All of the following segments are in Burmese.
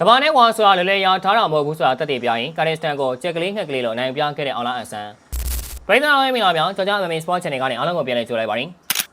တဘာနဲ့ဝါဆိုတာလည်းလည်းရထားတာမဟုတ်ဘူးဆိုတာတက်တည်ပြရင်ကာဒစ်စတန်ကိုချက်ကလေးငှက်ကလေးလို့နိုင်ပြခဲ့တဲ့အောင်လာအဆန်ပရိသတ်တော်ရဲ့မိလာပြောင်းကြော်ကြော်မမီစပေါ့ချန်နယ်ကနေအားလုံးကိုပြန်လည်ကြိုလိုက်ပါရစေ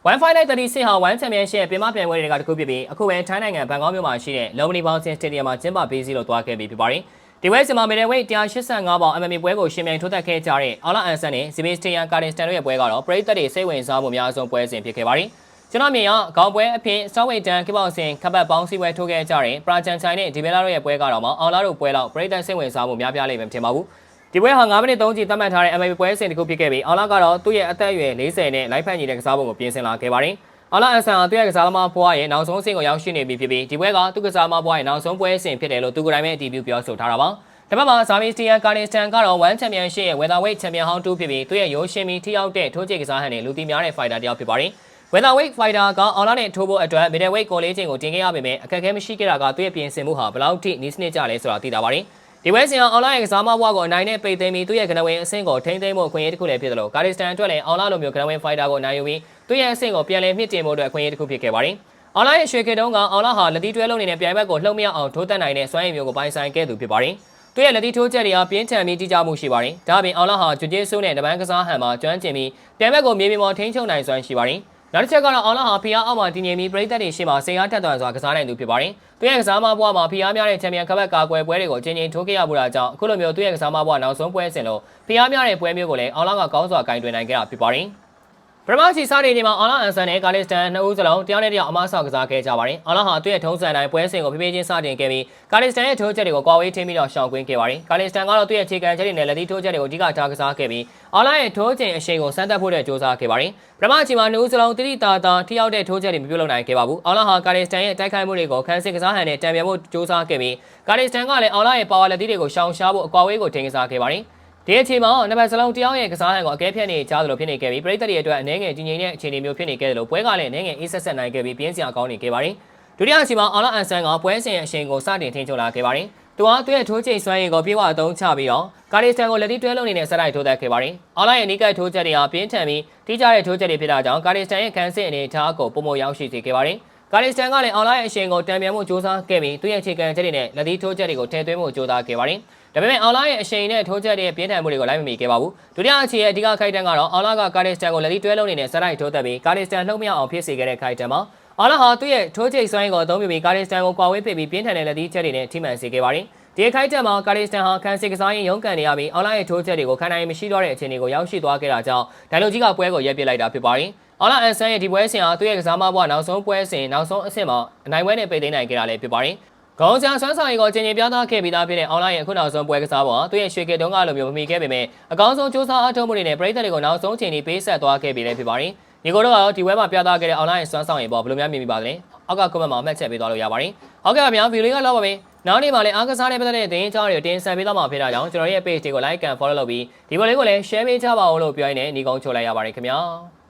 1 fight 36ဟာ1 championship ပြင်ပပြိုင်ပွဲတွေကတခုဖြစ်ပြီးအခုပဲထိုင်းနိုင်ငံဘန်ကောက်မြို့မှာရှိတဲ့ Lomini Bouncing Stadium မှာကျင်းပပေးစီလို့တွားခဲ့ပြီးဖြစ်ပါတယ်ဒီဝဲစီမှာမီဒယ်ဝိတ်185ပေါင် MMA ပွဲကိုရှင်ပြိုင်ထိုးသက်ခဲ့ကြတဲ့အော်လာအန်ဆန်နဲ့ဇီမီစတီယန်ကာဒင်စတန်တို့ရဲ့ပွဲကတော့ပရိသတ်တွေစိတ်ဝင်စားမှုအများဆုံးပွဲစဉ်ဖြစ်ခဲ့ပါတယ် ကျွန်တော်မြင်ရခေါင်းပွဲအဖြစ်စောက်ဝိတ်တန်ကိပောက်စင်ခပ်ပတ်ပေါင်းစည်းပွဲထိုးခဲ့ကြတဲ့ပရာဂျန်ချိုင်နဲ့ဒီဘဲလာတို့ရဲ့ပွဲကတော့မှအောင်လာတို့ပွဲလောက်ပရိသတ်စိတ်ဝင်စားမှုများပြားလိမ့်မယ်မထင်ပါဘူးဒီပွဲဟာ9မိနစ်3ကြိမ်သတ်မှတ်ထားတဲ့ MMA ပွဲစဉ်တစ်ခုဖြစ်ခဲ့ပြီးအောင်လာကတော့သူ့ရဲ့အသက်အရွယ်40နဲ့လိုက်ဖက်ညီတဲ့ကစားပုံကိုပြင်ဆင်လာခဲ့ပါတယ်အလာအန်ဆန်ဟာသူ့ရဲ့ကစားသမားဘွားရဲ့နောက်ဆုံးအဆင့်ကိုရောက်ရှိနေပြီဖြစ်ပြီးဒီပွဲကသူ့ကစားသမားဘွားရဲ့နောက်ဆုံးပွဲအဆင့်ဖြစ်တယ်လို့သူကိုယ်တိုင်ပဲအတည်ပြုပြောဆိုထားတာပါ။ဒါပေမဲ့ဇာမီစတီယန်ကာနစ္စတန်ကတော့1ချန်ပီယံရှစ်ရဲ့ဝက်သာဝိတ်ချန်ပီယံဟောင်း2ဖြစ်ပြီးသူ့ရဲ့ရိုးရှင်းပြီးထိရောက်တဲ့ထိုးချေကစားဟန်နဲ့လူသိများတဲ့ဖိုင်တာတစ်ယောက်ဖြစ်ပါတယ်။ ဝက်သာဝိတ်ဖိုင်တာကအော်လာနဲ့ထိုးဖို့အတွက်မီဒယ်ဝိတ်ကိုလေးချင်းကိုတင်ခဲ့ရပေမဲ့အခက်အခဲမရှိခဲ့တာကသူ့ရဲ့ပြင်ဆင်မှုဟာဘယ်လောက်ထိနီးစနစ်ကြလဲဆိုတာသိတာပါတယ်။ဒီဝဲစင်အောင်လာရဲ့ကစားမဘွားကိုအနိုင်နဲ့ပိတ်သိမ်းပြီးသူ့ရဲ့ကနဝင်အဆင့်ကိုထိန်းသိမ်းဖို့အခွင့်အရေးတစ်ခုလည်းဖြစ်တယ်လို့ကာဒစ္စတန်အတွက်လည်းအောင်လာလိုမျိုးကနဝင်ဖိုင်တာကိုနိုင်ယူပြီးသူ့ရဲ့အဆင့်ကိုပြန်လည်မြင့်တင်ဖို့အတွက်အခွင့်အရေးတစ်ခုဖြစ်ခဲ့ပါတယ်။အောင်လာရဲ့ရွှေကေတုံးကအောင်လာဟာလက်တီတွဲလုံးနေတဲ့ပြိုင်ဘက်ကိုလှုပ်မြောက်အောင်ထိုးတက်နိုင်တဲ့စွမ်းရည်မျိုးကိုပိုင်ဆိုင်ခဲ့သူဖြစ်ပါတယ်။သူ့ရဲ့လက်တီထိုးချက်တွေဟာပြင်းထန်ပြီးတိကျမှုရှိပါတယ်။ဒါ့အပြင်အောင်လာဟာကျွတ်ကျဲဆိုးနဲ့တပန်းကစားဟန်မှာကျွမ်းကျင်ပြီးပြိုင်ဘက်ကိုမြေပြင်ပေါ်ထိန်းချုပ်နိုင်စွမ်းရှိပါတယ်။ နောက်တစ်ချက်ကတော့အောင်လာဟာဖီယာအောက်မှာတည်ငြိမ်ပြီးပရိသတ်တွေရှေ့မှာစိတ်အားထက်သန်စွာကစားနိုင်သူဖြစ်ပါတယ်။သူရဲ့ကစားမဘွားမှာဖီယာများတဲ့ချန်ပီယံကပတ်ကာကွယ်ပွဲတွေကိုအချင်းချင်းထိုးခဲ့ရမှုတာကြောင့်အခုလိုမျိုးသူရဲ့ကစားမဘွားနောက်ဆုံးပွဲစဉ်လို့ဖီယာများတဲ့ပွဲမျိုးကိုလည်းအောင်လာကကောင်းစွာဂိုင်းတွင်နိုင်ခဲ့တာဖြစ်ပါတယ်။ပ ရမချီစားနေနေမှာအော်လာအန်ဆန်နဲ့ကာလစ်စတန်နှစ်ဦးစလုံးတရားနဲ့တရားအမဆောက်ကစားခဲ့ကြပါတယ်။အော်လာဟာသူ့ရဲ့ထုံးစံတိုင်းပွဲစဉ်ကိုဖြည်းဖြည်းချင်းစတင်ခဲ့ပြီးကာလစ်စတန်ရဲ့ထိုးချက်တွေကိုကွာဝေးထင်းပြီးတော့ရှောင်ကွင်းခဲ့ပါတယ်။ကာလစ်စတန်ကတော့သူ့ရဲ့ခြေကန်ချက်တွေနဲ့လက်သီးထိုးချက်တွေကိုအဓိကထားကစားခဲ့ပြီးအော်လာရဲ့ထိုးချိန်အရှိန်ကိုစမ်းသပ်ဖို့တဲ့ကြိုးစားခဲ့ပါတယ်။ပရမချီမှာနှစ်ဦးစလုံးတိတိတာတာထိရောက်တဲ့ထိုးချက်တွေမပြုလုပ်နိုင်ခဲ့ပါဘူး။အော်လာဟာကာလစ်စတန်ရဲ့တိုက်ခိုက်မှုတွေကိုခန်းစစ်ကစားဟန်နဲ့တံပြန်ဖို့ကြိုးစားခဲ့ပြီးကာလစ်စတန်ကလည်းအော်လာရဲ့ပါဝါလက်သီးတွေကိုရှောင်ရှားဖို့အကွာဝေးကိုထိန်းကစားခဲ့ပါတယ်။ ဒီအချိန်မှာနံပါတ်စလုံးတယောက်ရဲ့ကစားဟန်ကိုအကဲဖြတ်နေကြသလိုဖြစ်နေခဲ့ပြီးပရိသတ်တွေအတွက်အနေငယ်ကြီးငိမ့်တဲ့အခြေအနေမျိုးဖြစ်နေခဲ့တယ်လို့ပွဲကလည်းအနေငယ်အေးဆက်ဆက်နိုင်ခဲ့ပြီးပြင်းစရာကောင်းနေခဲ့ပါတယ်။ဒုတိယအချိန်မှာအော်လာအန်ဆန်ကပွဲစဉ်ရဲ့အချိန်ကိုစတင်ထိန်းချုပ်လာခဲ့ပါတယ်။သူဟာသူ့ရဲ့ထိုးချိန်စွမ်းရည်ကိုပြေဝအသုံးချပြီးတော့ကာလီစတန်ကိုလက်တီတွဲလုံးနေတဲ့ဆက်တိုက်ထိုးသက်ခဲ့ပါတယ်။အော်လာရဲ့နီးကပ်ထိုးချက်တွေဟာပြင်းထန်ပြီးတိကျတဲ့ထိုးချက်တွေဖြစ်တာကြောင့်ကာလီစတန်ရဲ့ခံစစ်အနေထားကိုပုံမရောက်ရှိစေခဲ့ပါတယ်။ ကာလီစတန်ကလည်းအော်လာရဲ့အချိန်ကိုတံပြန်မှုစ조사ခဲ့ပြီးသူ့ရဲ့ခြေကန်ချက်တွေနဲ့လက်တီထိုးချက်တွေကိုထည့်သွင်းမှုစ조사ခဲ့ပါတယ်။ဒါပေမဲ့အောင်လာရဲ့အရှိန်နဲ့ထိုးချက်တွေပြင်းထန်မှုတွေကိုလိုက်မမီခဲ့ပါဘူးဒုတိယအခြေရဲ့အဓိကခိုက်တန်းကတော့အောင်လာကကာဒစ်စတန်ကိုလက်ပြီးတွဲလုံးနေတဲ့ဇက်လိုက်ထိုးသက်ပြီးကာဒစ်စတန်လှုပ်မြောက်အောင်ဖြစ်စေခဲ့တဲ့ခိုက်တန်းမှာအောင်လာဟာသူ့ရဲ့ထိုးချိတ်စွမ်းရည်ကိုအသုံးပြုပြီးကာဒစ်စတန်ကိုကွာဝေးပစ်ပြီးပြင်းထန်တဲ့လက်သီးချက်တွေနဲ့ထိမှန်စေခဲ့ပါတယ်ဒီခိုက်တက်မှာကာဒစ်စတန်ဟာခံစစ်ကစားရင်ရုန်းကန်နေရပြီးအောင်လာရဲ့ထိုးချက်တွေကိုခံနိုင်မရှိတော့တဲ့အခြေအနေကိုရောက်ရှိသွားခဲ့တာကြောင့်ဒိုင်လိုကြီးကပွဲကိုရပ်ပစ်လိုက်တာဖြစ်ပါတယ် အောင်လာအန်ဆန်ရဲ့ဒီပွဲစဉ်ဟာသူ့ရဲ့ကစားမဘွားနောက်ဆုံးပွဲစဉ်နောက်ဆုံးအဆင့်မှာအနိုင်ပွဲနဲ့ပိတ်သိမ်းနိုင်ခဲ့တာလည်းဖြစ်ပါတယ်ခေါင်းဆောင်ဆွမ်းဆောင်ရီကိုအချိန်ချင်းပြသခဲ့ပြီးသားဖြစ်တဲ့ online ရဲ့အခုနောက်ဆုံးပွဲကစားပေါ်သူရဲ့ရွှေကစ်တုံးကလိုမျိုးမမီခဲ့ပေမဲ့အကောင်းဆုံးစူးစမ်းအားထုတ်မှုတွေနဲ့ပြည်သက်တွေကိုနောက်ဆုံးချိန်ထိပေးဆက်သွားခဲ့ပြီးလည်းဖြစ်ပါတယ်။ဒီကိုတော့ဒီဝဲမှာပြသခဲ့တဲ့ online ဆွမ်းဆောင်ရီပေါ်ဘယ်လိုများမြင်မိပါသလဲ။အောက်က comment မှာမှတ်ချက်ပေးသွားလို့ရပါတယ်။ဟုတ်ကဲ့ပါဗျာဗီဒီယိုလေးကတော့ပါပဲ။နောက်နေ့မှာလည်းအားကစားတဲ့ပတ်သက်တဲ့သတင်းအကြောင်းတွေကိုတင်ဆက်ပေးသွားမှာဖြစ်တာကြောင့်ကျွန်တော်ရဲ့ page တွေကို like and follow လုပ်ပြီးဒီဗီဒီယိုလေးကိုလည်း share ပေးကြပါဦးလို့ပြောရင်းနဲ့ညီကုန်းချိုလိုက်ရပါတယ်ခင်ဗျာ။